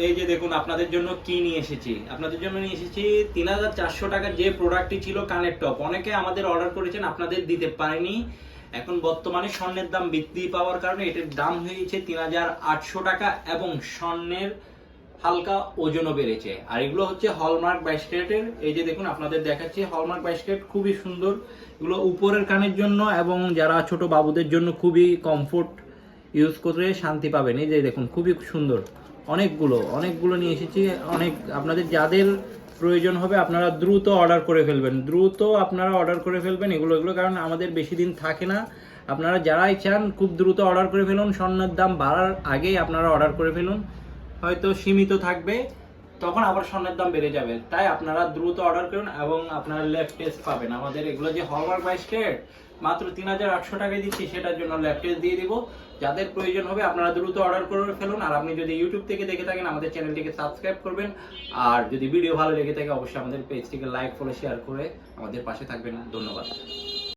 এই যে দেখুন, আপনাদের জন্য কি নিয়ে এসেছি? আপনাদের জন্য নিয়ে এসেছি তিন হাজার চারশো টাকার যে প্রোডাক্টটি ছিল কানের টপ অনেকে আমাদের অর্ডার করেছেন, আপনাদের দিতে পারেনি। এখন বর্তমানে স্বর্ণের দাম বৃদ্ধি পাওয়ার কারণে এটার দাম হয়েছে তিন হাজার আটশো টাকা এবং স্বর্ণের হালকা ওজনও বেড়েছে। আর এগুলো হচ্ছে হলমার্ক বাইশ এই যে দেখুন, আপনাদের দেখাচ্ছি হলমার্ক বাইশ ক্যারেট খুবই সুন্দর। এগুলো উপরের কানের জন্য এবং যারা ছোট বাবুদের জন্য খুবই কমফোর্ট ইউজ করে শান্তি পাবেন। এই যে দেখুন, খুবই সুন্দর। অনেকগুলো অনেকগুলো নিয়ে এসেছি। অনেক, আপনাদের যাদের প্রয়োজন হবে আপনারা দ্রুত অর্ডার করে ফেলবেন। দ্রুত আপনারা অর্ডার করে ফেলবেন এগুলো এগুলো কারণ আমাদের বেশি দিন থাকে না। আপনারা যারাই চান, খুব দ্রুত অর্ডার করে ফেলুন। স্বর্ণের দাম বাড়ার আগেই আপনারা অর্ডার করে ফেলুন। হয়তো সীমিত থাকবে। তখন আবার স্বর্ণের দাম বেড়ে যাবে। তাই আপনারা দ্রুত অর্ডার করুন এবং আপনারা ল্যাব টেস্ট পাবেন। আমাদের এগুলো যে হলমার্ক বাই স্টেট মাত্র তিন হাজার আটশো টাকায় দিচ্ছি, সেটার জন্য ল্যাব টেস্ট দিয়ে দিব। যাদের প্রয়োজন হবে আপনারা দ্রুত অর্ডার করে ফেলুন। আর আপনি যদি ইউটিউব থেকে দেখে থাকেন, আমাদের চ্যানেলটিকে সাবস্ক্রাইব করবেন। আর যদি ভিডিও ভালো লেগে থাকে, অবশ্যই আমাদের পেজটিকে লাইক ফলো শেয়ার করে আমাদের পাশে থাকবেন। ধন্যবাদ।